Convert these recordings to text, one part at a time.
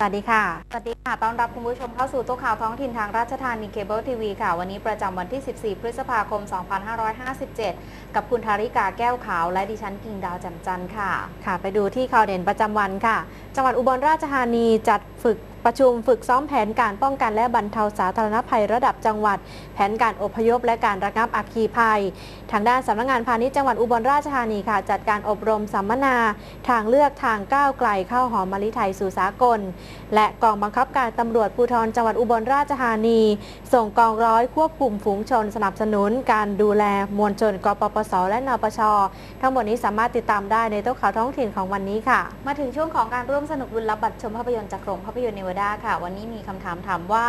สวัสดีค่ะ สวัสดีค่ะ ต้อนรับคุณผู้ชมเข้าสู่โต๊ะข่าวท้องถิ่นทางราชธานีเคเบิลทีวีค่ะ วันนี้ประจำวันที่ 14 พฤษภาคม 2557 กับคุณธาริกาแก้วขาว และดิฉันกิ่งดาวแจ่มจันทร์ค่ะ ค่ะ ไปดูที่ข่าวเด่นประจำวันค่ะ จังหวัดอุบลราชธานีจัดฝึก ประชุมฝึกซ้อมแผนการป้องกันและบรรเทาสาธารณภัยระดับจังหวัด แผนการอพยพและการระงับอัคคีภัย ทางด้านสำนักงานพาณิชย์จังหวัดอุบลราชธานีค่ะ จัดการอบรมสัมมนา ทางเลือกทางก้าวไกลเข้าหอมมะลิไทยสู่สากล และกองบังคับการตำรวจภูธรจังหวัดอุบลราชธานี ส่งกองร้อยควบคุมฝูงชนสนับสนุน การดูแลมวลชนกปปส และนปช ทั้งหมดนี้สามารถติดตามได้ในโต๊ะข่าวท้องถิ่นของวันนี้ค่ะ มาถึงช่วงของการร่วมสนุกรุนรับบัตรชมภาพยนตร์จากโรงภาพยนตร์เนวดาค่ะ วันนี้มีคำถามถามว่า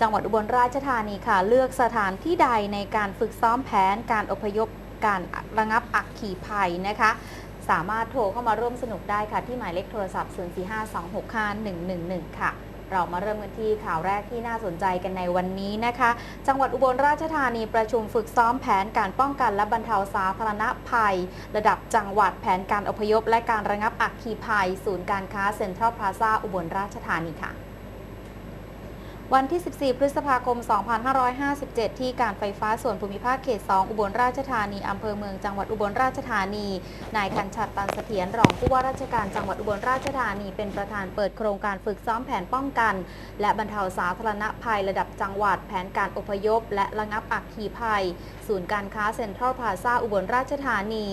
จังหวัดอุบลราชธานีค่ะ เลือกสถานที่ใดในการฝึกซ้อมแผนการอพยพการระงับอักขีภัยนะคะ สามารถโทรเข้ามาร่วมสนุกได้ค่ะ ที่หมายเลขโทรศัพท์ 045265111 ค่ะ เรามาเริ่มกันที่ข่าวแรกที่น่าสนใจกันในวันนี้นะคะ จังหวัดอุบลราชธานีประชุมฝึกซ้อมแผนการป้องกันและบรรเทาสาธารณภัย ระดับจังหวัดแผนการอพยพ และการระงับอักคีภัย ศูนย์การค้าเซ็นทรัลพลาซาอุบลราชธานีค่ะ วันที่ 14 พฤษภาคม 2557 ที่การไฟฟ้าส่วนภูมิภาคเขต 2 อุบลราชธานี อำเภอเมือง จังหวัดอุบลราชธานี นายคันชัดตันเสถียร รองผู้ว่าราชการจังหวัดอุบลราชธานี เป็นประธานเปิดโครงการฝึกซ้อมแผนป้องกัน และบรรเทาสาธารณภัยระดับจังหวัด แผนการอพยพ และระงับอัคคีภัย ศูนย์การค้าเซ็นทรัลพลาซาอุบลราชธานี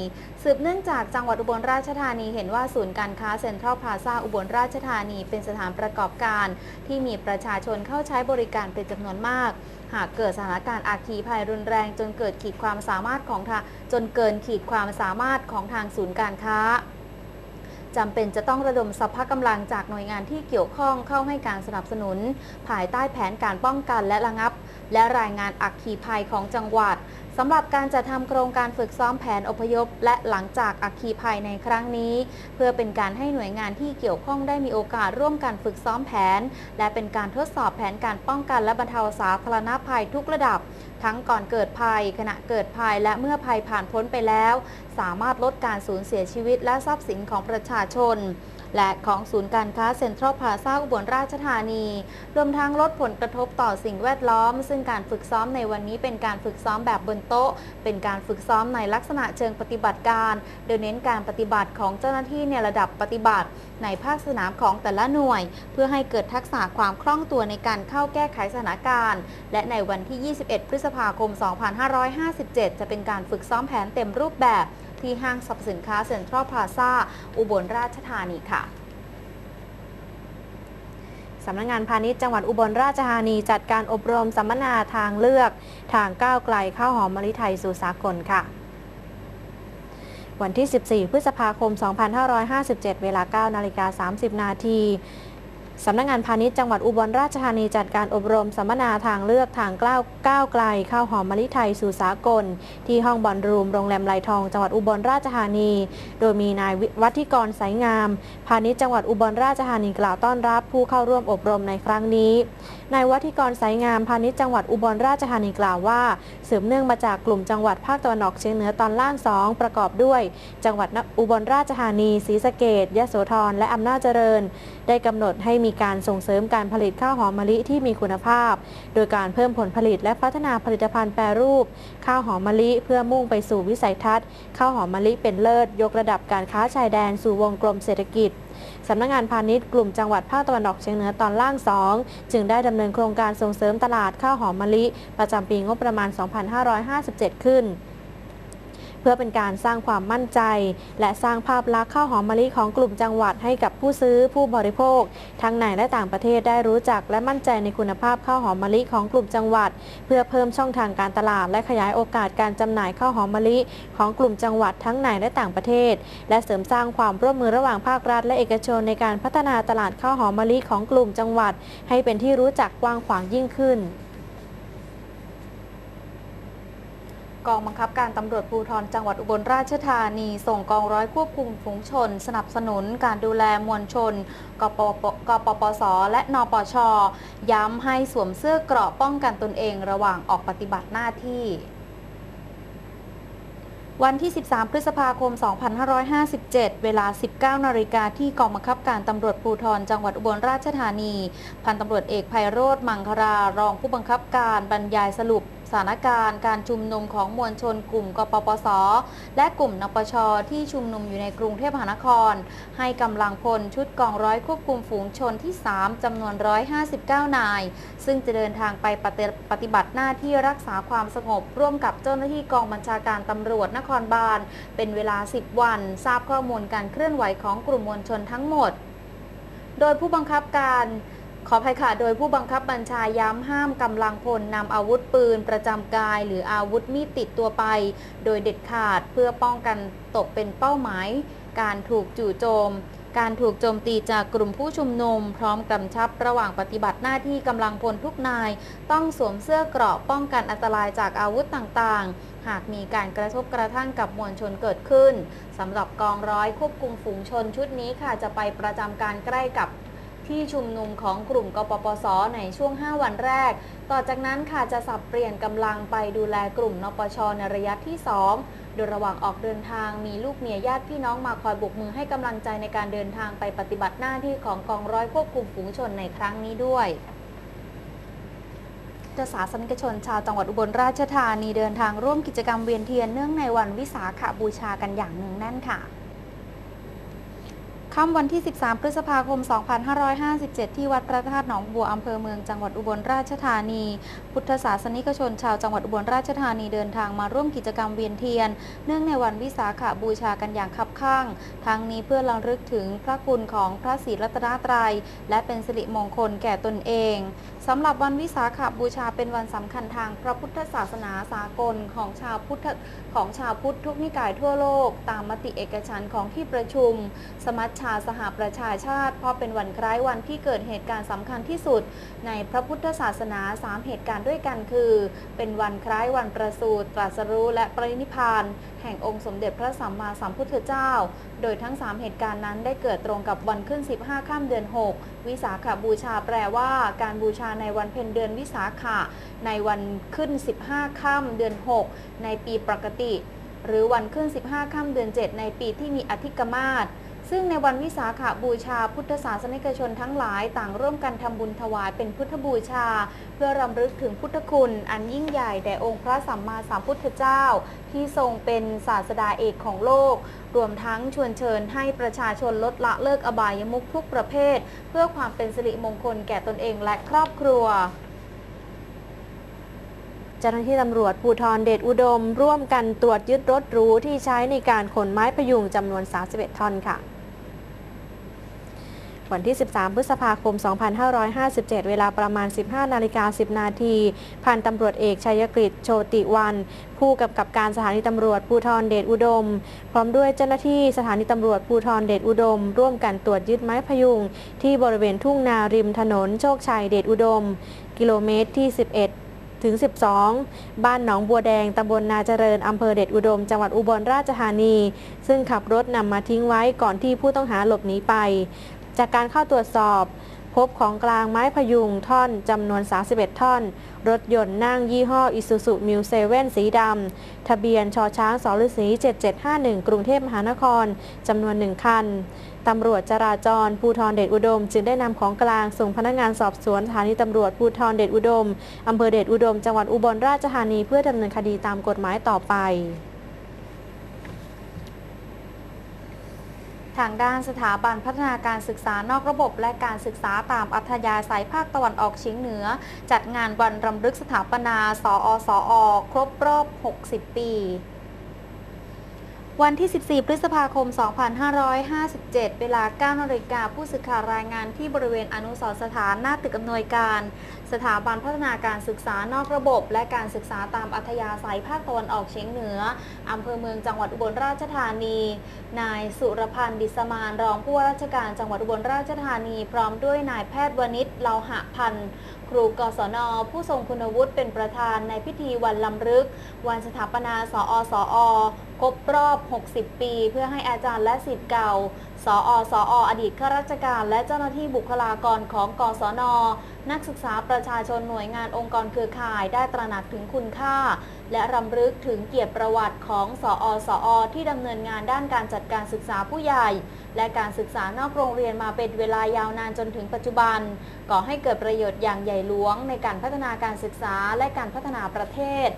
สืบเนื่องจากจังหวัดอุบลราชธานี เห็นว่าศูนย์การค้าเซ็นทรัลพลาซาอุบลราชธานี เป็นสถานประกอบการ ที่มีประชาชนเข้าใช้บริการเป็นจำนวนมาก หากเกิดสถานการณ์อาคีภัยรุนแรงจนเกิดขีดความสามารถของทางจนเกินขีดความสามารถของทางศูนย์การค้าจำเป็นจะต้องระดมสรรพกำลังจากหน่วยงานที่เกี่ยวข้องเข้าให้การสนับสนุน ภายใต้แผนการป้องกันและระงับ และรายงานอักคีภัยของจังหวัด สำหรับการจัดทำโครงการฝึกซ้อมแผนอพยพ และหลังจากอัคคีภัยในครั้งนี้ เพื่อเป็นการให้หน่วยงานที่เกี่ยวข้องได้มีโอกาสร่วมกันฝึกซ้อมแผน และเป็นการทดสอบแผนการป้องกันและบรรเทาสาธารณภัยทุกระดับ ทั้งก่อนเกิดภัย ขณะเกิดภัยและเมื่อภัยผ่านพ้นไปแล้ว สามารถลดการสูญเสียชีวิตและทรัพย์สินของประชาชน และของศูนย์การค้าเซ็นทรัลพาซาอุบลราชธานี รวมทั้งลดผลกระทบต่อสิ่งแวดล้อม ซึ่งการฝึกซ้อมในวันนี้เป็นการฝึกซ้อมแบบบนโต๊ะ เป็นการฝึกซ้อมในลักษณะเชิงปฏิบัติการ โดยเน้นการปฏิบัติของเจ้าหน้าที่ในระดับปฏิบัติ ในภาคสนามของแต่ละหน่วย เพื่อให้เกิดทักษะความคล่องตัวในการเข้าแก้ไขสถานการณ์ และในวันที่ 21 พฤษภาคม 2557 จะเป็นการฝึกซ้อมแผนเต็มรูปแบบ ที่ห้างสรรพสินค้าเซ็นทรัลพลาซาอุบลราชธานีค่ะสำนักงานพาณิชย์จังหวัดอุบลราชธานีจัดการอบรมสัมมนาทางเลือก ทางก้าวไกลข้าวหอมมะลิไทยสู่สากลค่ะ วันที่ 14 พฤษภาคม 2557 เวลา 9 นาฬิกา 30 นาที สำนักงานพาณิชย์จังหวัดอุบลราชธานีจัดการอบรมสัมมนาทางเลือกทางก้าวก้าวไกลข้าวหอมมะลิไทยสู่สากล ที่ห้องบอลรูมโรงแรมไลทองจังหวัดอุบลราชธานี โดยมีนายวัฒิกรสายงาม พาณิชย์จังหวัดอุบลราชธานีกล่าวต้อนรับ ผู้เข้าร่วมอบรมในครั้งนี้นายวัฒิกรสายงามพาณิชย์จังหวัดอุบลราชธานีกล่าวว่าสืบเนื่องมาจากกลุ่มจังหวัดภาคตะวันออกเฉียงเหนือตอนล่างสองประกอบด้วย จังหวัดอุบลราชธานีศรีสะเกดยะโสธรและอำนาจเจริญ ได้กำหนดให้มีการส่งเสริมการผลิตข้าวหอมมะลิที่มีคุณภาพ โดยการเพิ่มผลผลิตและพัฒนาผลิตภัณฑ์แปรรูป ข้าวหอมมะลิเพื่อมุ่งไปสู่วิสัยทัศน์ ข้าวหอมมะลิเป็นเลิศ ยกระดับการค้าชายแดนสู่วงกลมเศรษฐกิจสำนักงานพาณิชย์กลุ่มจังหวัดภาคตะวันออกเฉียงเหนือตอนล่าง 2 จึงได้ดำเนินโครงการส่งเสริมตลาดข้าวหอมมะลิ ประจำปีงบประมาณ 2557 ขึ้น พื่อเป็นการสร้างความมั่นใจ และสร้างภาพลักษณ์ข้าวหอมมะลิของกลุ่มจังหวัดให้กับผู้ซื้อผู้บริโภค ทั้งในและต่างประเทศได้รู้จัก และมั่นใจในคุณภาพข้าวหอมมะลิของกลุ่มจังหวัด เพื่อเพิ่มช่องทางการตลาด และขยายโอกาสการจำหน่ายข้าวหอมมะลิของกลุ่มจังหวัดทั้งในและต่างประเทศ และเสริมสร้างความร่วมมือระหว่างภาครัฐ และเอกชนในการพัฒนาตลาดข้าวหอมมะลิของกลุ่มจังหวัด ให้เป็นที่รู้จักกว้างขวางยิ่งขึ้น กองบังคับการตำรวจภูธรจังหวัดอุบลราชธานี ส่งกองร้อยควบคุมฝูงชน สนับสนุนการดูแลมวลชน กปปกปปส และนปช ย้ำให้สวมเสื้อเกราะป้องกันตนเองระหว่างออกปฏิบัติหน้าที่วันที่ 13 พฤษภาคม 2557 เวลา 19 นาฬิกาที่กองบังคับการตำรวจภูธรจังหวัดอุบลราชธานี พันตำรวจเอกไพโรธมังครารองผู้บังคับการบรรยายสรุป สถานการณ์การชุมนุมของมวลชนกลุ่มกปปส และกลุ่มนปช ที่ชุมนุมอยู่ในกรุงเทพมหานคร ให้กำลังพลชุดกองร้อยควบคุมฝูงชนที่ 3 จำนวน 159 นาย ซึ่งจะเดินทางไปปฏิบัติหน้าที่รักษาความสงบ ร่วมกับเจ้าหน้าที่กองบัญชาการตำรวจนครบาล เป็นเวลา 10 วัน ทราบข้อมูลการเคลื่อนไหวของกลุ่มมวลชนทั้งหมด โดยผู้บังคับการ ขออภัยค่ะ โดยผู้บังคับบัญชาย้ำห้ามกำลังพลนำอาวุธปืนประจำกาย หรืออาวุธมีดติดตัวไป โดยเด็ดขาดเพื่อป้องกันตกเป็นเป้าหมาย การถูกจู่โจม การถูกโจมตีจากกลุ่มผู้ชุมนุม พร้อมกำชับระหว่างปฏิบัติหน้าที่กำลังพลทุกนาย ต้องสวมเสื้อเกราะป้องกันอันตรายจากอาวุธต่างๆ หากมีการกระทบกระทั่งกับมวลชนเกิดขึ้นสำหรับกองร้อยควบคุมฝูงชนชุดนี้ค่ะจะไปประจำการใกล้กับ ที่ชุมนุมของกลุ่มกปปส ในช่วง 5 วันแรก ต่อจากนั้นค่ะจะสับเปลี่ยนกำลังไปดูแลกลุ่มนปชในระยะที่ 2 โดยระหว่างออกเดินทางมีลูกเมียญาติพี่น้องมาคอยบุกมือให้กำลังใจในการเดินทางไปปฏิบัติหน้าที่ของกองร้อยควบคุมฝูงชนในครั้งนี้ด้วยพุทธศาสนิกชนชาวจังหวัดอุบลราชธานีเดินทางร่วมกิจกรรมเวียนเทียนเนื่องในวันวิสาขบูชากันอย่างเนืองแน่นค่ะ ค่ำวันที่ 13 พฤษภาคม 2557 ที่วัดพระธาตุหนองบัวอำเภอเมืองจังหวัดอุบลราชธานี พุทธศาสนิกชนชาวจังหวัดอุบลราชธานีเดินทางมาร่วมกิจกรรมเวียนเทียน เนื่องในวันวิสาขบูชากันอย่างคับข้าง ทั้งนี้เพื่อระลึกถึงพระคุณของพระศรีรัตนตรัย และเป็นสิริมงคลแก่ตนเองสำหรับวันวิสาขบูชาเป็นวันสำคัญทางพระพุทธศาสนาสากลของชาวพุทธของชาวพุทธทุกนิกายทั่วโลก ตามมติเอกฉันของที่ประชุมสมัชชาาสหประชาชาติ เพราะเป็นวันคล้ายวันที่เกิดเหตุการณ์สำคัญที่สุด ในพระพุทธศาสนาสามเหตุการณ์ด้วยกันคือ เป็นวันคล้ายวันประสูติตรัสรู้และปรินิพาน แห่งองค์สมเด็จพระสัมมาสัมพุทธเจ้า โดยทั้ง 3 เหตุการณ์นั้นได้เกิดตรงกับวันขึ้น 15ค่ำเดือน 6 วิสาขบูชาแปลว่า การบูชาในวันเพ็ญเดือนวิสาขะในวันขึ้น 15ค่ำเดือน 6 ในปีปกติ หรือวันขึ้น 15ค่ำเดือน 7 ในปีที่มีอธิกมาศ ซึ่งในวันวิสาขาบูชาพุทธศาสนิกชนทั้งหลายต่างร่วมกันทำบุญถวายเป็นพุทธบูชา เพื่อรำลึกถึงพุทธคุณอันยิ่งใหญ่แด่องค์พระสัมมาสัมพุทธเจ้า ที่ทรงเป็นศาสดาเอกของโลก รวมทั้งชวนเชิญให้ประชาชนลดละเลิกอบายมุขทุกประเภท เพื่อความเป็นสิริมงคลแก่ตนเองและครอบครัวเจ้าหน้าที่ตำรวจภูธรเดชอุดม ร่วมกันตรวจยึดรถหรูที่ใช้ในการขนไม้พยุงจำนวน 31 ท่อนค่ะ วันที่ 13 พฤษภาคม 2557 เวลาประมาณ 15 นาฬิกา 10 นาทีพันตำรวจเอกชัยกฤษโชติวัน ผู้กำกับการสถานีตำรวจภูธรเดชอุดม พร้อมด้วยเจ้าหน้าที่สถานีตำรวจภูธรเดชอุดม ร่วมกันตรวจยึดไม้พยุง ที่บริเวณทุ่งนาริมถนนโชคชัยเดชอุดม กิโลเมตรที่ 11ถึง 12 บ้านหนองบัวแดง ตำบลนาเจริญ อำเภอเดชอุดม จังหวัดอุบลราชธานี ซึ่งขับรถนำมาทิ้งไว้ก่อนที่ผู้ต้องหาหลบหนีไป จากการเข้าตรวจสอบ พบของกลางไม้พยุงท่อนจำนวน 31 ท่อน รถยนต์นั่งยี่ห้ออิซูซุมิวเซเว่นสีดำ ทะเบียนชอช้างสฤษี7751 กรุงเทพมหานครจำนวนหนึ่งคันตำรวจจราจรภูธรเดชอุดม จึงได้นำของกลางส่งพนักงานสอบสวนสถานีตำรวจภูธรเดชอุดมอำเภอเดชอุดม จังหวัดอุบลราชธานีเพื่อดำเนินคดีตามกฎหมายต่อไป ทางด้านสถาบันพัฒนาการศึกษานอกระบบและการศึกษาตามอัธยาศัยภาคตะวันออกเฉียงเหนือ จัดงานวันรำลึกสถาปนา สอสอครบรอบ 60 ปี วันที่ 14 พฤษภาคม 2557 เวลา 9นาฬิกาผู้สื่อข่าวรายงานที่บริเวณอนุสรสถานหน้าตึกอำนวยการ สถาบันพัฒนาการศึกษานอกระบบ และการศึกษาตามอัธยาศัยภาคตะวันออกเฉียงเหนือ อำเภอเมืองจังหวัดอุบลราชธานี นายสุรพันธ์ดิสมานรองผู้ว่าราชการจังหวัดอุบลราชธานี พร้อมด้วยนายแพทย์วณิชเลาหะพันธ์ครูกศน ผู้ทรงคุณวุฒิเป็นประธานในพิธีวันลำลึก วันสถาปนาสอสอ บรอบ 60 ปี เพื่อให้อาจารย์และศิษย์เก่า สอสออดีตข้าราชการ และเจ้าหน้าที่บุคลากรของกศน นักศึกษาประชาชนหน่วยงานองค์กรเครือข่ายได้ตระหนักถึงคุณค่า และรำลึกถึงเกียรติประวัติของสอสอที่ดำเนินงานด้านการจัดการศึกษาผู้ใหญ่ และการศึกษานอกโรงเรียนมาเป็นเวลายาวนานจนถึงปัจจุบัน ก่อให้เกิดประโยชน์อย่างใหญ่หลวง ในการพัฒนาการศึกษาและการพัฒนาประเทศ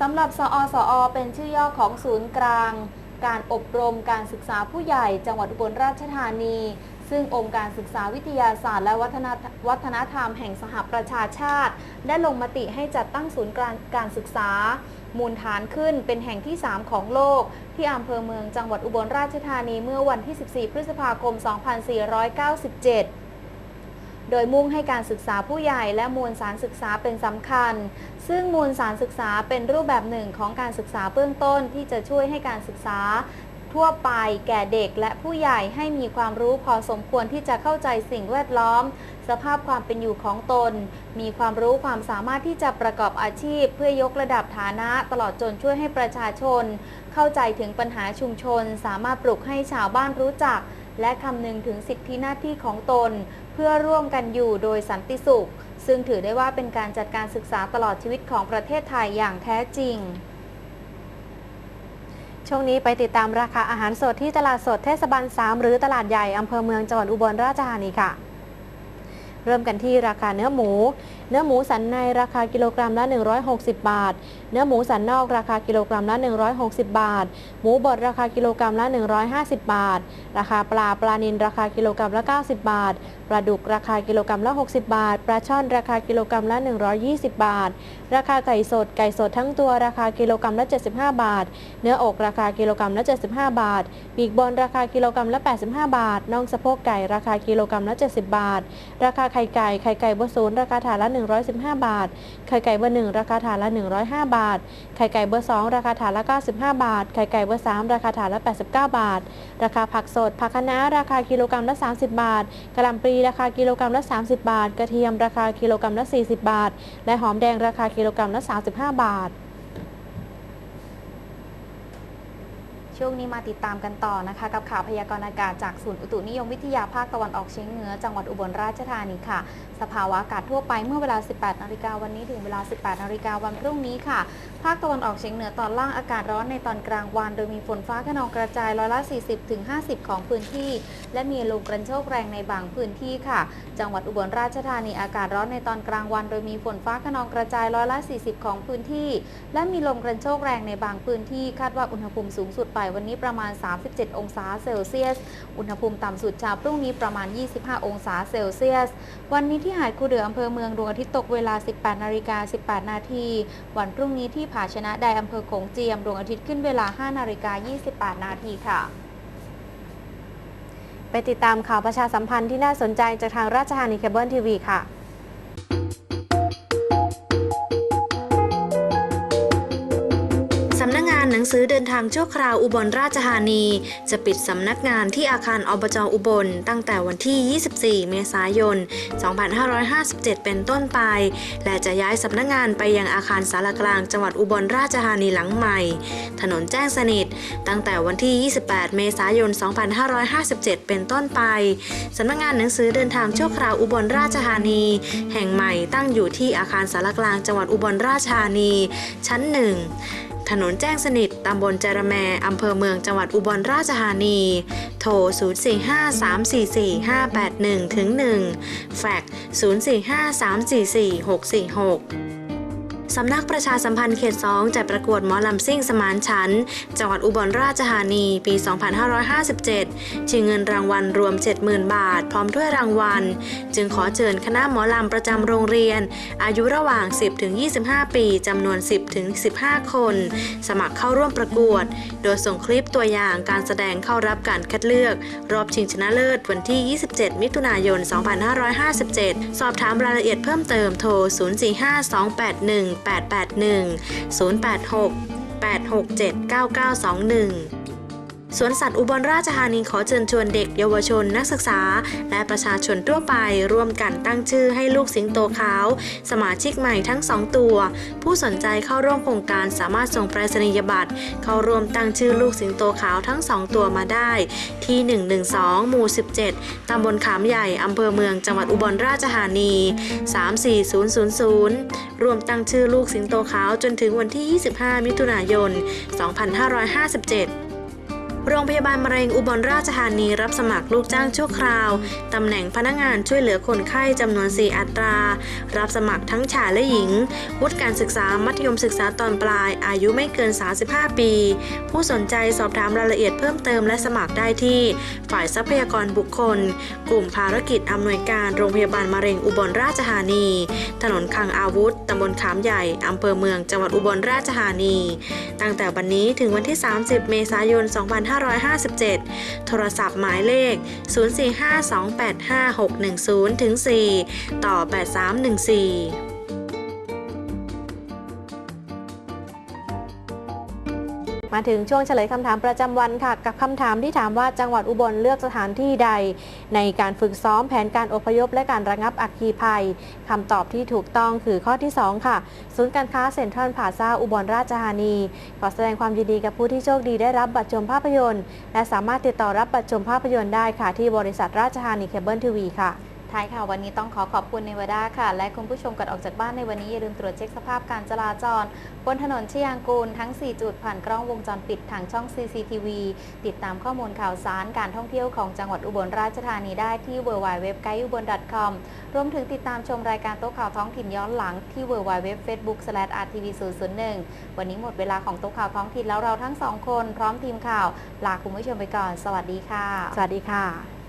สำหรับสอสอเป็นชื่อย่อของศูนย์กลาง การอบรมการศึกษาผู้ใหญ่ จังหวัดอุบลราชธานี ซึ่งองค์การศึกษาวิทยาศาสตร์ และวัฒนวัฒนธรรมแห่งสหประชาชาติ ได้ลงมติให้จัดตั้งศูนย์กลางการศึกษา มูลฐานขึ้นเป็นแห่งที่ 3 ของโลก ที่อำเภอเมืองจังหวัดอุบลราชธานีเมื่อวันที่ 14 พฤษภาคม 2497 โดยมุ่งให้การศึกษาผู้ใหญ่และมวลสารศึกษาเป็นสำคัญ ซึ่งมวลสารศึกษาเป็นรูปแบบหนึ่งของการศึกษาเบื้องต้นที่จะช่วยให้การศึกษาทั่วไปแก่เด็กและผู้ใหญ่ให้มีความรู้พอสมควรที่จะเข้าใจสิ่งแวดล้อม สภาพความเป็นอยู่ของตน มีความรู้ความสามารถที่จะประกอบอาชีพ เพื่อยกระดับฐานะตลอดจนช่วยให้ประชาชน เข้าใจถึงปัญหาชุมชน สามารถปลุกให้ชาวบ้านรู้จัก และคำนึงถึงสิทธิหน้าที่ของตน เพื่อร่วมกันอยู่โดยสันติสุข ซึ่งถือได้ว่าเป็นการจัดการศึกษาตลอดชีวิตของประเทศไทยอย่างแท้จริง ช่วงนี้ไปติดตามราคาอาหารสดที่ตลาดสดเทศบาล 3 หรือตลาดใหญ่อำเภอเมืองจังหวัดอุบลราชธานีค่ะ เริ่มกันที่ราคาเนื้อหมู เนื้อหมูสันในราคากิโลกรัมละ 160 บาท เนื้อหมูสันนอกราคากิโลกรัมละ 160 บาท หมูบดราคากิโลกรัมละ 150 บาท ราคาปลาปลานินราคากิโลกรัมละ 90 บาท ปลาดุกราคากิโลกรัมละ 60 บาท ปลาช่อนราคากิโลกรัมละ 120 บาท ราคาไก่สดไก่สดทั้งตัวราคากิโลกรัมละ 75 บาท เนื้ออกราคากิโลกรัมละ 75 บาท ปีกบนราคากิโลกรัมละ 85 บาท น่องสะโพกไก่ราคากิโลกรัมละ 70 บาท ราคาไข่ไก่ไข่ไก่เบอร์ศูนย์ราคาถาดละ115 บาท ไข่ไก่เบอร์หนึ่งราคาฐานละ 105 บาท ไข่ไก่เบอร์สองราคาฐานละ 95 บาท ไข่ไก่เบอร์สามราคาฐานละ 89 บาท ราคาผักสด ผักคะน้าราคากิโลกรัมละ 30 บาท กระหล่ำปลีราคากิโลกรัมละ 30 บาท กระเทียมราคากิโลกรัมละ 40 บาท และหอมแดงราคากิโลกรัมละ 35 บาท ช่วงนี้มาติดตามกันต่อนะคะ กับข่าวพยากรณ์อากาศจากศูนย์อุตุนิยมวิทยาภาคตะวันออกเฉียงเหนือจังหวัดอุบลราชธานีค่ะ สภาวะอากาศทั่วไปเมื่อเวลา 18 นาฬิกาวันนี้ถึงเวลา 18 นาฬิกาวันพรุ่งนี้ค่ะ ภาคตะวันออกเฉียงเหนือตอนล่างอากาศร้อนในตอนกลางวัน โดยมีฝนฟ้าขนองกระจายร้อยละ 40ถึง50 ของพื้นที่ และมีลมกระโชกแรงในบางพื้นที่ค่ะ จังหวัดอุบลราชธานีอากาศร้อนในตอนกลางวัน โดยมีฝนฟ้าขนองกระจายร้อยละ 40 ของพื้นที่ และมีลมกระโชกแรงในบางพื้นที่คาดว่าอุณหภูมิสูงสุดไปวันนี้ประมาณ 37 องศาเซลเซียส อุณหภูมิต่ำสุดเช้าพรุ่งนี้ประมาณ 25 องศาเซลเซียส วันนี้ที่หาดคูเดืออำเภอเมืองดวงอาทิตย์ตกเวลา 18 นาฬิกา 18 นาที วันพรุ่งนี้ที่ผาชนะไดอำเภอโขงเจียมดวงอาทิตย์ขึ้นเวลา 5 นาฬิกา 28 นาทีค่ะไปติดตามข่าวประชาสัมพันธ์ที่น่าสนใจจากทางราชธานีเคเบิลทีวีค่ะ หนังสือเดินทางชั่วคราวอุบลราชธานี จะปิดสำนักงานที่อาคารอบจอุบล ตั้งแต่วันที่ 24 เมษายน 2557 เป็นต้นไป และจะย้ายสำนักงานไปยังอาคารสารกลางจังหวัดอุบลราชธานีหลังใหม่ ถนนแจ้งสนิท ตั้งแต่วันที่ 28 เมษายน 2557 เป็นต้นไปสำนักงานหนังสือเดินทางชั่วคราวอุบลราชธานี แห่งใหม่ตั้งอยู่ที่อาคารสารกลางจังหวัดอุบลราชธานี ชั้นหนึ่ง ถนนแจ้งสนิท ตำบลจระแมอำเภอเมืองจังหวัดอุบลราชธานี โทร 0453445581ถึง1แฟกซ์045344646 สำนักประชาสัมพันธ์เขต2จัดประกวดหมอลำซิ่งสมานฉันท์จังหวัดอุบลราชธานี ปี 2557 ชิงเงินรางวัลรวม 70,000 บาท พร้อมถ้วยรางวัล จึงขอเชิญคณะหมอลำประจำโรงเรียน อายุระหว่าง 10-25 ปีจำนวน 10-15 คน สมัครเข้าร่วมประกวด โดยส่งคลิปตัวอย่างการแสดงเข้ารับการคัดเลือก รอบชิงชนะเลิศวันที่ 27 มิถุนายน 2557 สอบถามรายละเอียดเพิ่มเติมโทร 045281 881 086 867 9921 สวนสัตว์อุบลราชธานีขอเชิญชวนเด็กเยาวชนนักศึกษา และประชาชนทั่วไปร่วมกันตั้งชื่อให้ลูกสิงโตขาว สมาชิกใหม่ทั้ง 2 ตัว ผู้สนใจเข้าร่วมโครงการสามารถส่งไปรษณียบัตร เข้าร่วมตั้งชื่อลูกสิงโตขาวทั้ง 2 ตัวมาได้ ที่ 112 หมู่ 17 ตำบลขามใหญ่อำเภอเมืองจังหวัดอุบลราชธานี 34000 รวมตั้งชื่อลูกสิงโตขาวจนถึงวันที่ 25 มิถุนายน 2557 โรงพยาบาลมะเร็งอุบลราชธานีรับสมัครลูกจ้างชั่วคราว ตำแหน่งพนักงานช่วยเหลือคนไข้จำนวน 4 อัตรา รับสมัครทั้งชายและหญิง วุฒิการศึกษามัธยมศึกษาตอนปลาย อายุไม่เกิน 35 ปี ผู้สนใจสอบถามรายละเอียดเพิ่มเติมและสมัครได้ที่ ฝ่ายทรัพยากรบุคคล กลุ่มภารกิจอำนวยการโรงพยาบาลมะเร็งอุบลราชธานี ถนนคังอาวุธ ตำบลขามใหญ่ อำเภอเมือง จังหวัดอุบลราชธานี ตั้งแต่วันนี้ถึงวันที่ 30 เมษายน 25 2557 โทรศัพท์หมายเลข 045285610ถึง4ต่อ 8314 มาถึงช่วงเฉลยคำถามประจำวันค่ะ กับคำถามที่ถามว่าจังหวัดอุบลเลือกสถานที่ใด ในการฝึกซ้อมแผนการอพยพและการระงับอัคคีภัยคำตอบที่ถูกต้องคือข้อที่ 2 ค่ะ ศูนย์การค้าเซ็นทรัลพาซาอุบลราชธานี ขอแสดงความยินดีกับผู้ที่โชคดีได้รับบัตรชมภาพยนตร์ และสามารถติดต่อรับบัตรชมภาพยนตร์ได้ค่ะที่บริษัทราชธานีเคเบิลทีวีค่ะ ท้ายข่าววันนี้ต้องขอขอบคุณในวดาค่ะ และคุณผู้ชมก่อนออกจากบ้านในวันนี้อย่าลืมตรวจเช็คสภาพการจราจร บนถนนชยางกูลทั้ง 4 จุดผ่านกล้องวงจรปิดทางช่อง CCTV ติดตามข้อมูลข่าวสารการท่องเที่ยวของจังหวัดอุบลราชธานีได้ที่ w w w g a i u b o n c o m รวมถึงติดตามชมรายการโต๊ะข่าวท้องถิ่นย้อนหลังที่ w w w f a c e b o o k r t v 0 0 1 วันนี้หมดเวลาของโต๊ะข่าวท้องถิ่นแล้วเราทั้งสองคน พร้อมทีมข่าวลาคุณผู้ชมไปก่อน สวัสดีค่ะ สวัสดีค่ะ